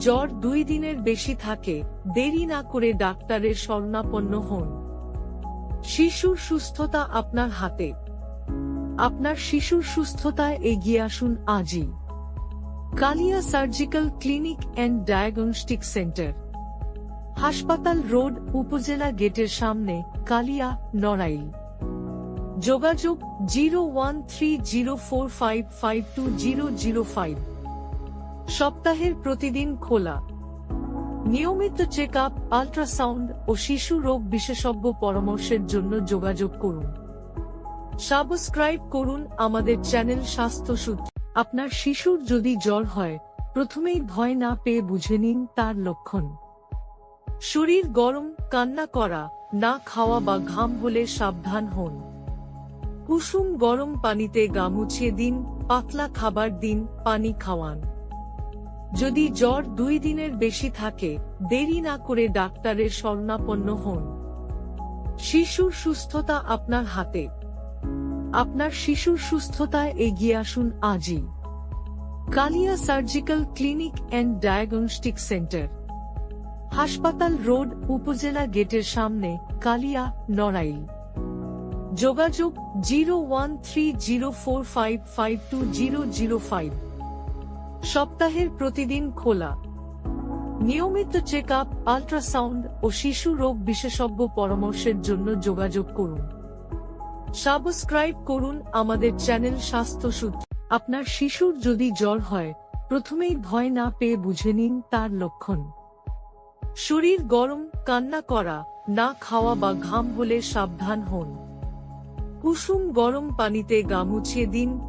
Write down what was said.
জ্বর দুই দিনের বেশি থাকে, দেরি না করে ডাক্তারের শরণাপন্ন হন। শিশুর সুস্থতা আপনার হাতে। আপনার শিশুর সুস্থতায় এগিয়ে আসুন আজই। Kalia surgical clinic and diagnostic centre. হাসপাতাল রোড, উপজেলা গেটের সামনে, কালিয়া, নড়াইল। যোগাযোগ zero one three zero four five five two zero zero five. সপ্তাহের প্রতিদিন খোলা। নিয়মিত চেক আপ আল্ট্রাসাউন্ড ও শিশু রোগ বিশেষজ্ঞ পরামর্শের জন্য যোগাযোগ করুন। সাবস্ক্রাইব করুন আমাদের চ্যানেল স্বাস্থ্য সূত্র। আপনার শিশুর যদি জ্বর হয়, প্রথমেই ভয় না পেয়ে বুঝে নিন তার লক্ষণ। শরীর গরম, কান্না করা, না খাওয়া বা ঘাম হলে সাবধান হন। কুসুম গরম পানিতে গা মুছিয়ে দিন, পাতলা খাবার দিন, পানি খাওয়ান। যদি জ্বর দুই দিনের বেশি থাকে, দেরি না করে ডাক্তারের শরণাপন্ন হন। শিশুর সুস্থতা আপনার হাতে। আপনার শিশুর সুস্থতায় এগিয়ে আসুন আজই। Kalia surgical clinic and diagnostic centre. হাসপাতাল রোড, উপজেলা গেটের সামনে, কালিয়া, নড়াইল। যোগাযোগ zero one three zero four five five two zero zero five. সপ্তাহের প্রতিদিন খোলা। নিয়মিত চেক আপ আল্ট্রাসাউন্ড ও শিশু রোগ বিশেষজ্ঞ পরামর্শের জন্য যোগাযোগ করুন। সাবস্ক্রাইব করুন আমাদের চ্যানেল স্বাস্থ্য সূত্র। আপনার শিশুর যদি জ্বর হয়, প্রথমেই ভয় না পেয়ে বুঝে নিন তার লক্ষণ। শরীর গরম, কান্না করা, না খাওয়া বা ঘাম হলে সাবধান হন। কুসুম গরম পানিতে গা মুছিয়ে দিন।